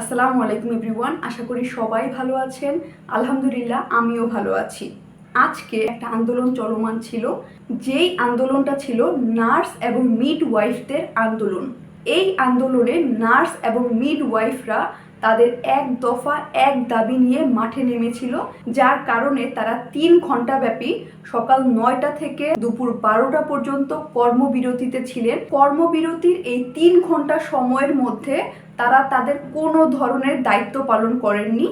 আসসালামু আলাইকুম এভরিওয়ান, আশা করি সবাই ভালো আছেন। আলহামদুলিল্লাহ, আমিও ভালো আছি। আজকে একটা আন্দোলন চলমান ছিল। যেই আন্দোলনটা ছিল নার্স এবং মিড ওয়াইফদের আন্দোলন। এই আন্দোলনে নার্স এবং মিড ওয়াইফরা তাদের এক দফা এক দাবি নিয়ে মাঠে নেমেছিল, যার কারণে তারা তিন ঘণ্টা ব্যাপী সকাল নয়টা থেকে দুপুর বারোটা পর্যন্ত কর্মবিরতিতে ছিলেন। কর্মবিরতির এই তিন ঘণ্টা সময়ের মধ্যে তারা তাদের কোনো ধরনের দায়িত্ব পালন করেননি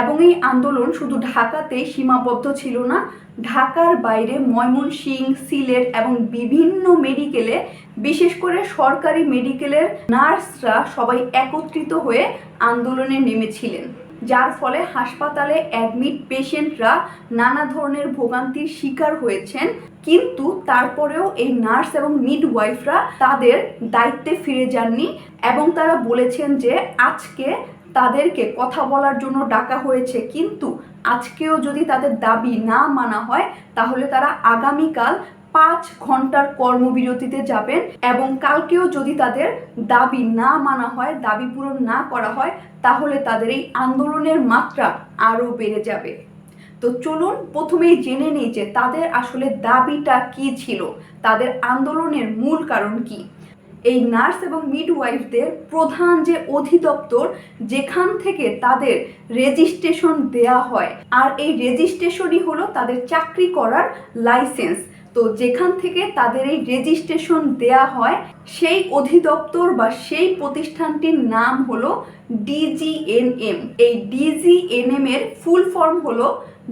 এবং এই আন্দোলন শুধু ঢাকাতে সীমাবদ্ধ ছিল না, ঢাকার বাইরে ময়মনসিং সিলেট এবং বিভিন্ন মেডিকেলে বিশেষ করে সরকারি মেডিকেলের নার্সরা সবাই একত্রিত হয়ে আন্দোলনে নেমেছিলেন। যার ফলে হাসপাতালে অ্যাডমিট পেশেন্টরা নানা ধরনের ভোগান্তির শিকার হয়েছেন। কিন্তু তারপরেও এই নার্স এবং মিডওয়াইফরা তাদের দায়িত্বে ফিরে যাননি এবং তারা বলেছেন যে, আজকে তাদেরকে কথা বলার জন্য ডাকা হয়েছে। কিন্তু আজকেও যদি তাদের দাবি না মানা হয়, তাহলে তারা আগামীকাল পাঁচ ঘণ্টার কর্মবিরতিতে যাবেন এবং কালকেও যদি তাদের দাবি না মানা হয়, দাবি পূরণ না করা হয়, তাহলে তাদের এই আন্দোলনের মাত্রা আরও বেড়ে যাবে। তো চলুন প্রথমেই জেনে নিই যে তাদের আসলে দাবিটা কি ছিল। তাদের আন্দোলনের মূল কারণ কি? এই নার্স এবং মিডওয়াইফদের প্রধান যে অধিদপ্তর, যেখান থেকে তাদের রেজিস্ট্রেশন দেয়া হয়, আর এই রেজিস্ট্রেশনই হলো তাদের চাকরি করার লাইসেন্স। তো যেখান থেকে তাদের এই রেজিস্ট্রেশন দেয়া হয়, সেই অধিদপ্তর বা সেই প্রতিষ্ঠানটির নাম হলো ডিজিএনএম এই ডিজিএনএম এর ফুল ফর্ম হলো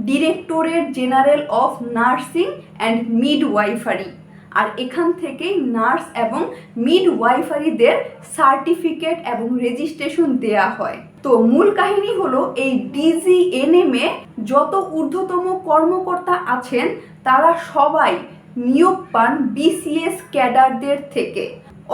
directorate general of nursing and midwifery আর এখান থেকেই নার্স এবং মিড ওয়াইফারিদের সার্টিফিকেট এবং রেজিস্ট্রেশন দেয়া হয়। তো মূল কাহিনী হলো এই ডিজিএনএম যত ঊর্ধ্বতম কর্মকর্তা আছেন, তারা সবাই নিয়োগ পান বিসিএস ক্যাডারদের থেকে।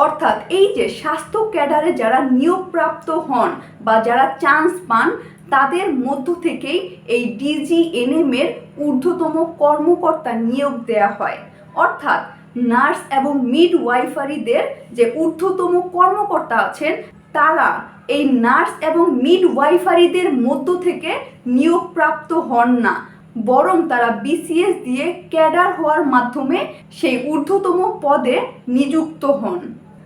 অর্থাৎ এই যে স্বাস্থ্য ক্যাডারে যারা নিয়োগপ্রাপ্ত হন বা যারা চান্স পান, তাদের মধ্য থেকেই এই ডিজিএনএম এর ঊর্ধ্বতম কর্মকর্তা নিয়োগ দেয়া হয়। অর্থাৎ নার্স এবং মিড ওয়াইফারিদের যে ঊর্ধ্বতম কর্মকর্তা আছেন, তারা এই নার্স এবং মিড ওয়াইফারিদের মধ্য থেকে নিয়োগপ্রাপ্ত হন না। বরং তারা বিসিএস দিয়ে ক্যাডার হওয়ার মাধ্যমে সেই ঊর্ধ্বতম পদে নিযুক্ত হন।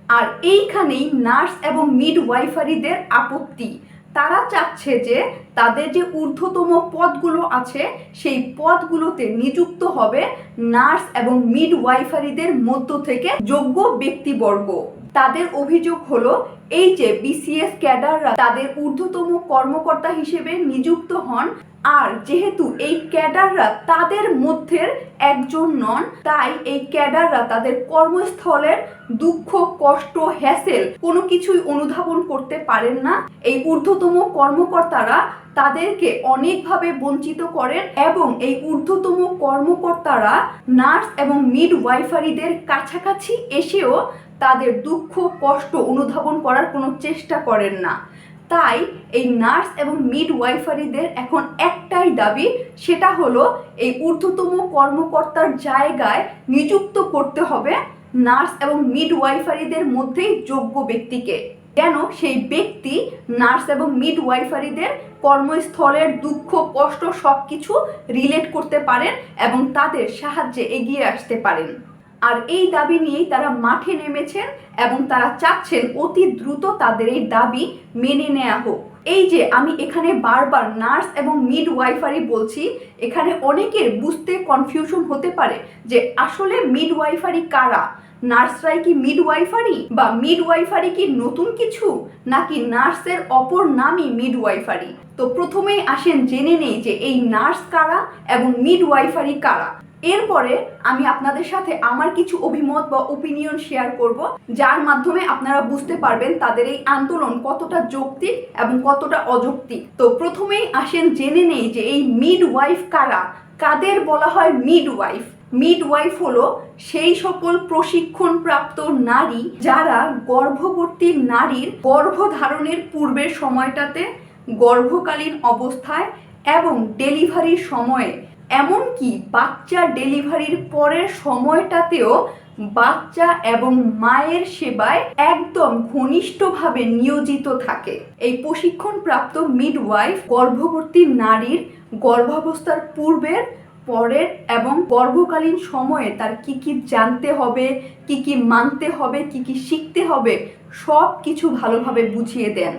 আর এইখানেই নার্স এবং মিড ওয়াইফারিদের আপত্তি। তারা চাচ্ছে যে তাদের যে ঊর্ধ্বতম পদগুলো আছে, সেই পদগুলোতে নিযুক্ত হবে নার্স এবং মিড ওয়াইফারিদের মধ্য থেকে যোগ্য ব্যক্তিবর্গ। তাদের অভিযোগ হলো এই যে বিসিএস ক্যাডাররা তাদের ঊর্ধ্বতম কর্মকর্তা হিসেবে নিযুক্ত হন আর যেহেতু এই ক্যাডাররা তাদের মধ্যের একজন নন, তাই এই ক্যাডাররা তাদের কর্মস্থলের দুঃখ, কষ্ট হ্যাসেল কোনো কিছুই অনুধাবন করতে পারেন না। এই ঊর্ধ্বতম কর্মকর্তারা তাদেরকে অনেকভাবে বঞ্চিত করেন এবং এই ঊর্ধ্বতম কর্মকর্তারা নার্স এবং মিড ওয়াইফারিদের কাছাকাছি এসেও তাদের দুঃখ, কষ্ট অনুধাবন করার কোনো চেষ্টা করেন না। তাই এই নার্স এবং মিড ওয়াইফারিদের এখন একটাই দাবি, সেটা হলো এই ঊর্ধ্বতম কর্মকর্তার জায়গায় নিযুক্ত করতে হবে নার্স এবং মিড ওয়াইফারিদের মধ্যেই যোগ্য ব্যক্তিকে। কেন সেই ব্যক্তি, নার্স এবং মিড ওয়াইফারিদের কর্মস্থলের দুঃখ, কষ্ট সব কিছু রিলেট করতে পারেন এবং তাদের সাহায্যে এগিয়ে আসতে পারেন। আর এই দাবি নিয়েই তারা মাঠে নেমেছেন এবং তারা চাচ্ছেন অতি দ্রুত তাদের এই দাবি মেনে নেওয়া হোক। এই যে আমি এখানে বারবার নার্স এবং মিড ওয়াইফারি বলছি, এখানে অনেকের বুঝতে কনফিউশন হতে পারে যে আসলে মিড ওয়াইফারি কারা? নার্সরাই কি মিড ওয়াইফারি বা মিড ওয়াইফারি কি নতুন কিছু? নাকি নার্সের অপর নামই মিড ওয়াইফারি তো প্রথমেই আসেন জেনে নেই যে এই নার্স কারা এবং মিড ওয়াইফারি কারা। এরপরে আমি আপনাদের সাথে আমার কিছু অভিমত বা ওপিনিয়ন শেয়ার করব, যার মাধ্যমে আপনারা বুঝতে পারবেন তাদের এই আন্দোলন কতটা যৌক্তিক এবং কতটা অযৌক্তিক। তো প্রথমেই আসেন জেনে নেই যে এই মিড ওয়াইফ কারা? কাদের বলা হয় মিড ওয়াইফ মিড ওয়াইফ হলো সেই সকল প্রশিক্ষণপ্রাপ্ত নারী যারা গর্ভবর্তী নারীর গর্ভধারণের পূর্বের সময়টাতে গর্ভকালীন অবস্থায় এবং ডেলিভারির সময়ে এমনকি বাচ্চা ডেলিভারির পরের সময়টাতেও বাচ্চা এবং মায়ের সেবায় একদম ঘনিষ্ঠভাবে নিয়োজিত থাকে। এই প্রশিক্ষণপ্রাপ্ত মিডওয়াইফ গর্ভবতী নারীর গর্ভাবস্থার পূর্বের, পরের এবং গর্ভকালীন সময়ে তার কি কি জানতে হবে, কি কি মানতে হবে, কি কি শিখতে হবে, সব কিছু ভালোভাবে বুঝিয়ে দেন।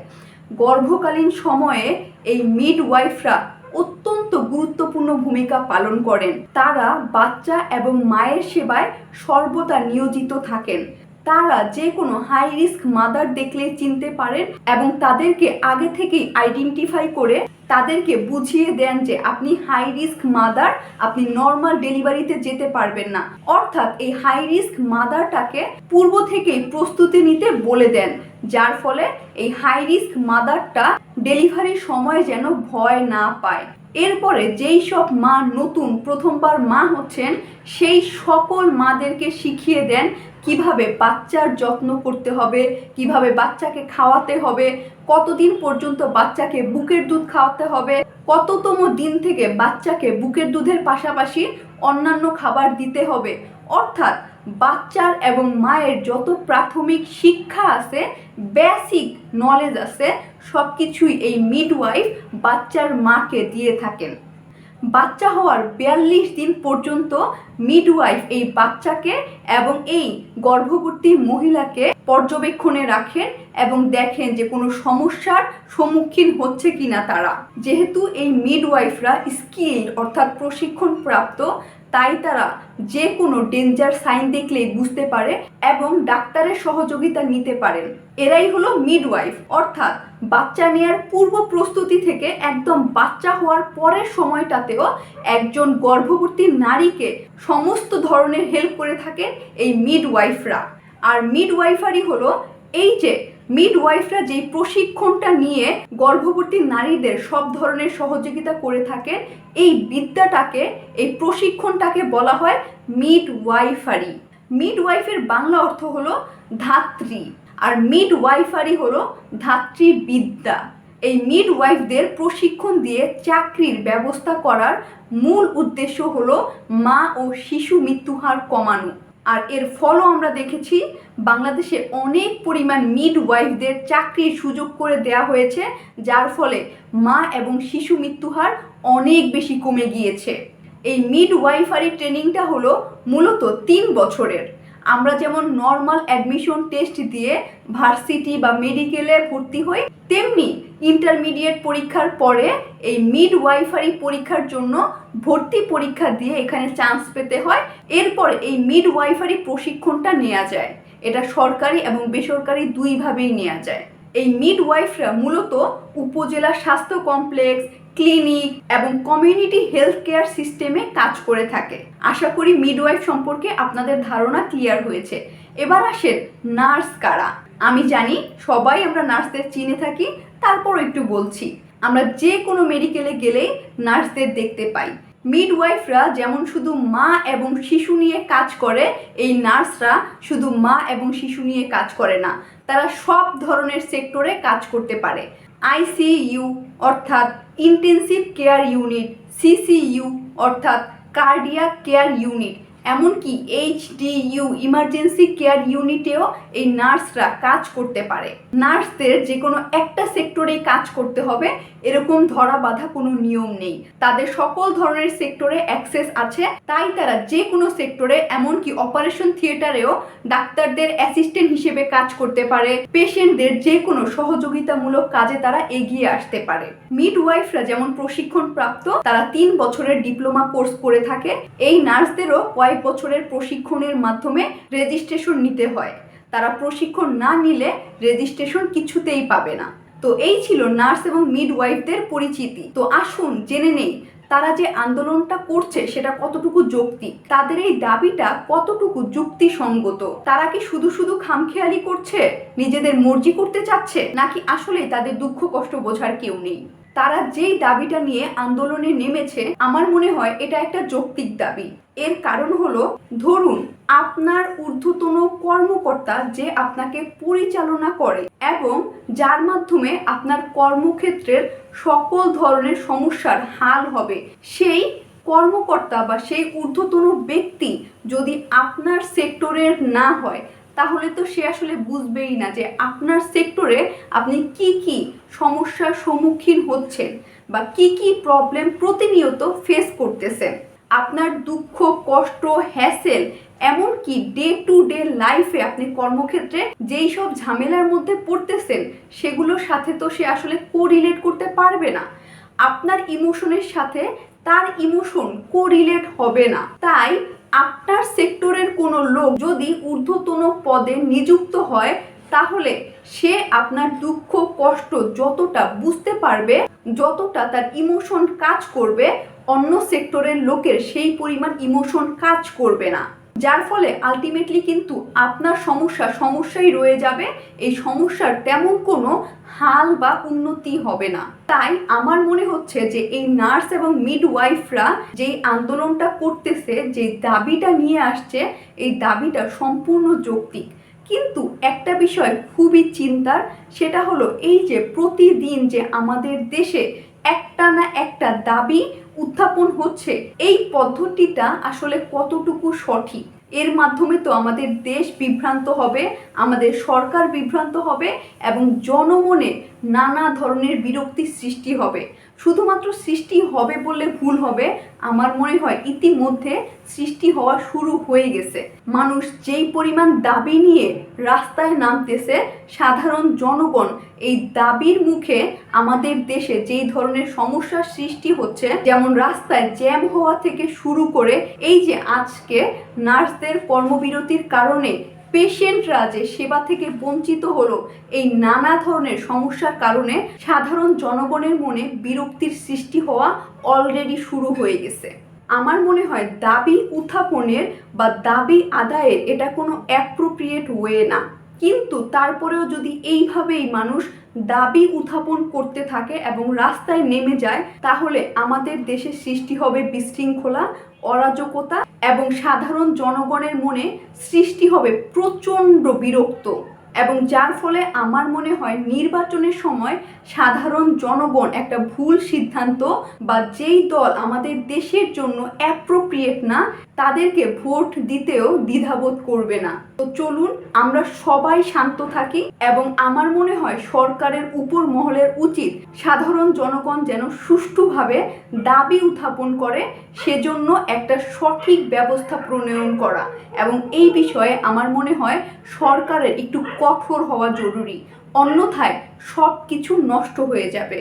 গর্ভকালীন সময়ে এই মিডওয়াইফরা অত্যন্ত গুরুত্বপূর্ণ ভূমিকা পালন করেন। তারা বাচ্চা এবং মায়ের সেবায় সর্বদা নিয়োজিত থাকেন। তারা যে কোনো হাই রিস্ক মাদার দেখলে চিনতে পারেন এবং তাদেরকে আগে থেকেই আইডেন্টিফাই করে তাদেরকে বুঝিয়ে দেন যে আপনি হাই রিস্ক মাদার আপনি নর্মাল ডেলিভারিতে যেতে পারবেন না। অর্থাৎ এই হাই রিস্ক মাদারটাকে পূর্ব থেকেই প্রস্তুতি নিতে বলে দেন, যার ফলে এই হাই রিস্ক মাদারটা ডেলিভারির সময় যেন ভয় না পায়। এরপরে যেই সব মা নতুন প্রথমবার মা হচ্ছেন, সেই সকল মাদেরকে শিখিয়ে দেন কীভাবে বাচ্চার যত্ন করতে হবে, কীভাবে বাচ্চাকে খাওয়াতে হবে, কতদিন পর্যন্ত বাচ্চাকে বুকের দুধ খাওয়াতে হবে, কততম দিন থেকে বাচ্চাকে বুকের দুধের পাশাপাশি অন্যান্য খাবার দিতে হবে। অর্থাৎ বাচ্চার এবং মায়ের যত প্রাথমিক শিক্ষা আছে বেসিক নলেজ আছে সব কিছুই এই মিডওয়াইফ বাচ্চার মাকে দিয়ে থাকেন। বাচ্চা হওয়ার বিয়াল্লিশ দিন পর্যন্ত মিডওয়াইফ এই বাচ্চাকে এবং এই গর্ভবতী মহিলাকে পর্যবেক্ষণে রাখেন এবং দেখেন যে কোনো সমস্যার সম্মুখীন হচ্ছে কিনা তারা। যেহেতু এই মিডওয়াইফরা স্কিল অর্থাৎ প্রশিক্ষণ প্রাপ্ত তাই তারা যে কোনো ডেঞ্জার সাইন দেখলেই বুঝতে পারে এবং ডাক্তারের সহযোগিতা নিতে পারেন। এরাই হলো মিডওয়াইফ অর্থাৎ বাচ্চা নেওয়ার পূর্ব প্রস্তুতি থেকে একদম বাচ্চা হওয়ার পরের সময়টাতেও একজন গর্ভবতী নারীকে সমস্ত ধরনের হেল্প করে থাকেন এই মিডওয়াইফরা আর মিডওয়াইফারই হলো এই যে মিডওয়াইফরা যেই প্রশিক্ষণটা নিয়ে গর্ভবতী নারীদের সব ধরনের সহযোগিতা করে থাকেন, এই বিদ্যাটাকে, এই প্রশিক্ষণটাকে বলা হয় মিডওয়াইফারি মিডওয়াইফের বাংলা অর্থ হলো ধাত্রী, আর মিডওয়াইফারি হলো ধাত্রী বিদ্যা এই মিডওয়াইফদের প্রশিক্ষণ দিয়ে চাকরির ব্যবস্থা করার মূল উদ্দেশ্য হলো মা ও শিশু মৃত্যুহার কমানো। আর এর ফলও আমরা দেখেছি, বাংলাদেশে অনেক পরিমাণ মিড ওয়াইফদের চাকরির সুযোগ করে দেয়া হয়েছে, যার ফলে মা এবং শিশু মৃত্যু হার অনেক বেশি কমে গিয়েছে। এই মিড ওয়াইফারি ট্রেনিংটা হলো মূলত তিন বছরের। আমরা যেমন নর্মাল অ্যাডমিশন টেস্ট দিয়ে ভার্সিটি বা মেডিকেলে ভর্তি হই, তেমনি ইন্টারমিডিয়েট পরীক্ষার পরে এই মিড ওয়াইফারি পরীক্ষার জন্য ভর্তি পরীক্ষা দিয়ে এখানে চান্স পেতে হয়। এরপর এই মিড ওয়াইফারি প্রশিক্ষণটা নেওয়া যায়। এটা সরকারি এবং বেসরকারি দুইভাবেই নেওয়া যায়। এই মিড ওয়াইফরা মূলত উপজেলা স্বাস্থ্য কমপ্লেক্স ক্লিনিক এবং কমিউনিটি হেলথ কেয়ার সিস্টেমে কাজ করে থাকে। আশা করি মিডওয়াইফ সম্পর্কে আপনাদের ধারণা ক্লিয়ার হয়েছে। এবার আসেন নার্স কারা? আমি জানি সবাই আমরা নার্সদের চিনে থাকি তারপর একটু বলছি। আমরা যে কোনো মেডিকেলে গেলেই নার্সদের দেখতে পাই। মিডওয়াইফরা যেমন শুধু মা এবং শিশু নিয়ে কাজ করে, এই নার্সরা শুধু মা এবং শিশু নিয়ে কাজ করে না। তারা সব ধরনের সেক্টরে কাজ করতে পারে। আইসিইউ অর্থাৎ ইন্টেন্সিভ কেয়ার ইউনিট সিসিইউ অর্থাৎ কার্ডিয়াক কেয়ার ইউনিট এমনকি এইচ এইচডিইউ ইমার্জেন্সি কেয়ার ইউনিটেও এই নার্সরা কাজ করতে পারে। নার্সদের যে কোনো একটা সেক্টরেই কাজ করতে হবে, এরকম ধরা বাঁধা কোনো নিয়ম নেই। তাদের সকল ধরনের সেক্টরে অ্যাক্সেস আছে, তাই তারা যে কোনো সেক্টরে এমনকি অপারেশন থিয়েটারেও ডাক্তারদের অ্যাসিস্ট্যান্ট হিসেবে কাজ করতে পারে। পেশেন্টদের যে কোনো সহযোগিতামূলক কাজে তারা এগিয়ে আসতে পারে। মিডওয়াইফরা যেমন প্রশিক্ষণ প্রাপ্ত তারা তিন বছরের ডিপ্লোমা কোর্স করে থাকে। এই নার্সদেরও কয়েক বছরের প্রশিক্ষণের মাধ্যমে রেজিস্ট্রেশন নিতে হয়। তারা প্রশিক্ষণ না নিলে রেজিস্ট্রেশন কিছুতেই পাবে না। তো এই ছিল নার্স এবং মিডওয়াইফদের পরিচিতি। তো আসুন, জেনে নেই, তারা যে আন্দোলনটা করছে সেটা কতটুকু যৌক্তিক তাদের এই দাবিটা কতটুকু যুক্তিসঙ্গত? তারা কি শুধু শুধু খামখেয়ালি করছে? নিজেদের মর্জি করতে চাচ্ছে? নাকি আসলেই তাদের দুঃখ কষ্ট বোঝার কেউ নেই? তারা যেই দাবিটা নিয়ে আন্দোলনে নেমেছে, আমার মনে হয় এটা একটা যৌক্তিক দাবি। এর কারণ হলো, ধরুন, আপনার ঊর্ধ্বতন কর্মকর্তা যে আপনাকে পরিচালনা করে এবং যার মাধ্যমে আপনার কর্মক্ষেত্রের সকল ধরনের সমস্যার হাল হবে, সেই কর্মকর্তা বা সেই ঊর্ধ্বতন ব্যক্তি যদি আপনার সেক্টরের না হয় তাহলে তো সে আসলে বুঝবেই না যে আপনার সেক্টরে আপনি কি কি সমস্যার সম্মুখীন হচ্ছেন বা কি কি প্রবলেম প্রতিনিয়ত ফেস করতেছেন। আপনার দুঃখ, কষ্ট হ্যাসেল এমনকি ডে টু ডে লাইফে আপনি কর্মক্ষেত্রে যেই সব ঝামেলার মধ্যে পড়তেছেন, সেগুলোর সাথে তো সে আসলে কোরিলেট করতে পারবে না। আপনার ইমোশনের সাথে তার ইমোশন কোরিলেট হবে না। তাই আপনার সেক্টরের কোনো লোক যদি ঊর্ধ্বতন পদে নিযুক্ত হয়, তাহলে সে আপনার দুঃখ, কষ্ট যতটা বুঝতে পারবে, যতটা তার ইমোশন কাজ করবে, অন্য সেক্টরের লোকের সেই পরিমাণ ইমোশন কাজ করবে না। যার ফলে আলটিমেটলি কিন্তু আপনার সমস্যা, সমস্যাই রয়ে যাবে। এই সমস্যার তেমন কোনো হাল বা উন্নতি হবে না। তাই আমার মনে হচ্ছে যে এই নার্স এবং মিডওয়াইফরা যেই আন্দোলনটা করতেছে যে দাবিটা নিয়ে আসছে, এই দাবিটা সম্পূর্ণ যৌক্তিক। কিন্তু একটা বিষয় খুবই চিন্তার, সেটা হলো এই যে প্রতিদিন যে আমাদের দেশে একটা না একটা দাবি উত্থাপন হচ্ছে, এই পদ্ধতিটা আসলে কতটুকু সঠিক? এর মাধ্যমে তো আমাদের দেশ বিভ্রান্ত হবে, আমাদের সরকার বিভ্রান্ত হবে এবং জনমনে নানা ধরনের বিরক্তি সৃষ্টি হবে। শুধুমাত্র সৃষ্টি হবে বললে ভুল হবে। আমার মনে হয় ইতিমধ্যে সৃষ্টি হওয়া শুরু হয়ে গেছে। মানুষ যেই পরিমাণ দাবি নিয়ে রাস্তায় নামতেছে, সাধারণ জনগণ এই দাবির মুখে আমাদের দেশে যেই ধরনের সমস্যার সৃষ্টি হচ্ছে, যেমন রাস্তায় জ্যাম হওয়া থেকে শুরু করে এই যে আজকে নার্সদের কর্মবিরতির কারণে পেশেন্টরা যে সেবা থেকে বঞ্চিত হলো, এই নানা ধরনের সমস্যার কারণে সাধারণ জনগণের মনে বিরক্তির সৃষ্টি হওয়া অলরেডি শুরু হয়ে গেছে। আমার মনে হয় দাবি উত্থাপনের বা দাবি আদায়ের এটা কোনো অ্যাপ্রোপ্রিয়েট ওয়ে না। কিন্তু তারপরেও যদি এইভাবেই মানুষ দাবি উত্থাপন করতে থাকে এবং রাস্তায় নেমে যায়, তাহলে আমাদের দেশে সৃষ্টি হবে বিশৃঙ্খলা অরাজকতা এবং সাধারণ জনগণের মনে সৃষ্টি হবে প্রচণ্ড বিরক্ত এবং যার ফলে আমার মনে হয় নির্বাচনের সময় সাধারণ জনগণ একটা ভুল সিদ্ধান্ত বা যেই দল আমাদের দেশের জন্য অ্যাপ্রোপ্রিয়েট না তাদেরকে ভোট দিতেও দ্বিধাবোধ করবে না। তো চলুন, আমরা সবাই শান্ত থাকি এবং আমার মনে হয় সরকারের উপর মহলের উচিত সাধারণ জনগণ যেন সুষ্ঠুভাবে দাবি উত্থাপন করে, সেজন্য একটা সঠিক ব্যবস্থা প্রণয়ন করা। এবং এই বিষয়ে আমার মনে হয় সরকারের একটু কঠোর হওয়া জরুরি। অন্যথায় সব কিছু নষ্ট হয়ে যাবে।